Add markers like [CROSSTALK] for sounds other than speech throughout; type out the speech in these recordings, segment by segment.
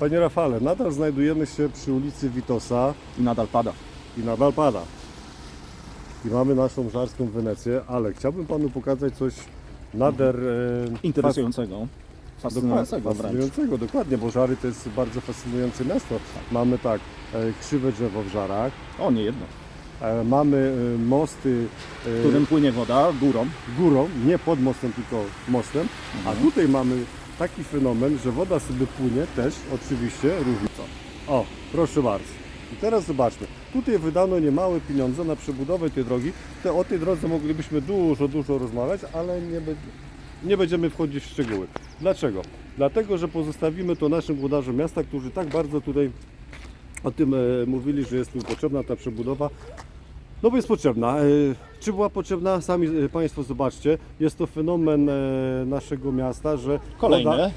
Panie Rafale, nadal znajdujemy się przy ulicy Witosa I nadal pada. i nadal pada. I mamy naszą żarską Wenecję, ale chciałbym Panu pokazać coś nader... E, Interesującego. fas- Fascynującego dokładnie, wręcz. fascynującego, dokładnie, bo Żary to jest bardzo fascynujące miasto. Mamy tak, e, krzywe drzewo w Żarach, O, nie jedno. e, mamy e, mosty e, Którym płynie woda górą. górą, nie pod mostem, tylko mostem, a Mhm. tutaj mamy taki fenomen, że woda sobie płynie też oczywiście równicą. O, proszę bardzo. I teraz zobaczmy. Tutaj wydano niemałe pieniądze na przebudowę tej drogi. Te, o tej drodze moglibyśmy dużo, dużo rozmawiać, ale nie, be, nie będziemy wchodzić w szczegóły. Dlaczego? Dlatego, że pozostawimy to naszym włodarzom miasta, którzy tak bardzo tutaj o tym e, mówili, że jest tu potrzebna ta przebudowa. No bo jest potrzebna. E, Czy była potrzebna? Sami e, Państwo zobaczcie. Jest to fenomen e, naszego miasta, że Woda, Kolejne.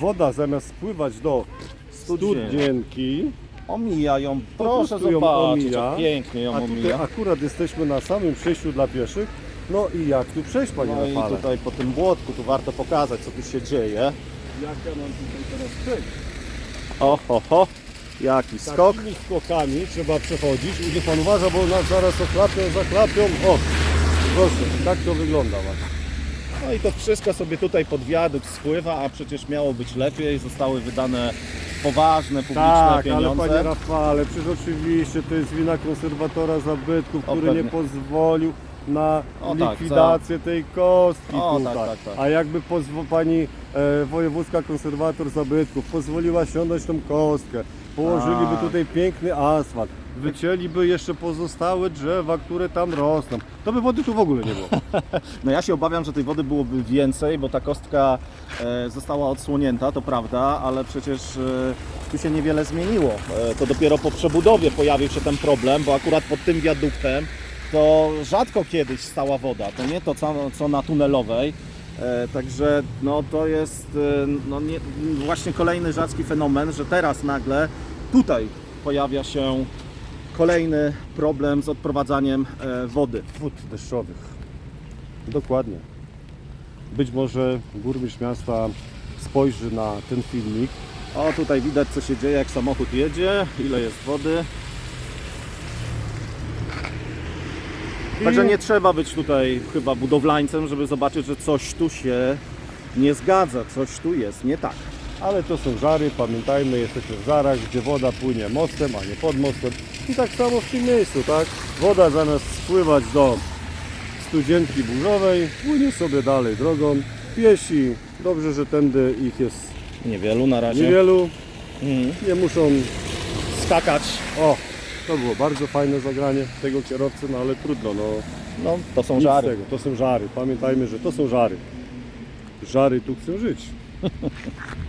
woda zamiast spływać do studzienki, Omija ją. Proszę ją zobaczyć, omija. pięknie ją a tutaj omija. akurat jesteśmy na samym przejściu dla pieszych. No i jak tu przejść, Panie No i Rafale? tutaj po tym błotku tu warto pokazać, co tu się dzieje. Jak ja mam tutaj teraz przejść? O, ho, ho. Jaki skok. Takimi skokami trzeba przechodzić. I niech Pan uważa, bo nas zaraz ochlapią, zachlapią. O, proszę, tak to wygląda właśnie. No i to wszystko sobie tutaj pod wiadukt spływa, a przecież miało być lepiej. Zostały wydane poważne, publiczne Tak, ale pieniądze. panie Rafale, przecież oczywiście to jest wina konserwatora zabytków, który nie pozwolił na O, tak, likwidację tej kostki O, tutaj. tak, tak, tak. A jakby pozwo- pani e, wojewódzka konserwator zabytków pozwoliła siądać tą kostkę, położyliby Tak. tutaj piękny asfalt, wycięliby jeszcze pozostałe drzewa, które tam rosną, to by wody tu w ogóle nie było. [LAUGHS] No ja się obawiam, że tej wody byłoby więcej, bo ta kostka e, została odsłonięta, to prawda, ale przecież e, tu się niewiele zmieniło. E, to dopiero po przebudowie pojawił się ten problem, bo akurat pod tym wiaduktem to rzadko kiedyś stała woda, to nie to co, co na tunelowej. E, także no to jest e, no nie, właśnie kolejny rzadki fenomen, że teraz nagle tutaj pojawia się kolejny problem z odprowadzaniem e, wody. Wód deszczowych. Dokładnie. Być może burmistrz miasta spojrzy na ten filmik O, tutaj widać co się dzieje, jak samochód jedzie, ile jest wody. Także nie trzeba być tutaj chyba budowlańcem, żeby zobaczyć, że coś tu się nie zgadza, coś tu jest nie tak. Ale to są żary, pamiętajmy, jesteśmy w żarach, gdzie woda płynie mostem, a nie pod mostem. I tak samo w tym miejscu, tak? Woda zamiast spływać do studzienki burzowej, płynie sobie dalej drogą. Piesi, dobrze, że tędy ich jest Niewielu na razie. niewielu, Mhm. nie muszą... Skakać. O, to było bardzo fajne zagranie tego kierowcy, no ale trudno, no No, to są nic z żary. tego, to są żary. Pamiętajmy, że to są żary. Żary tu chcą żyć. [LAUGHS]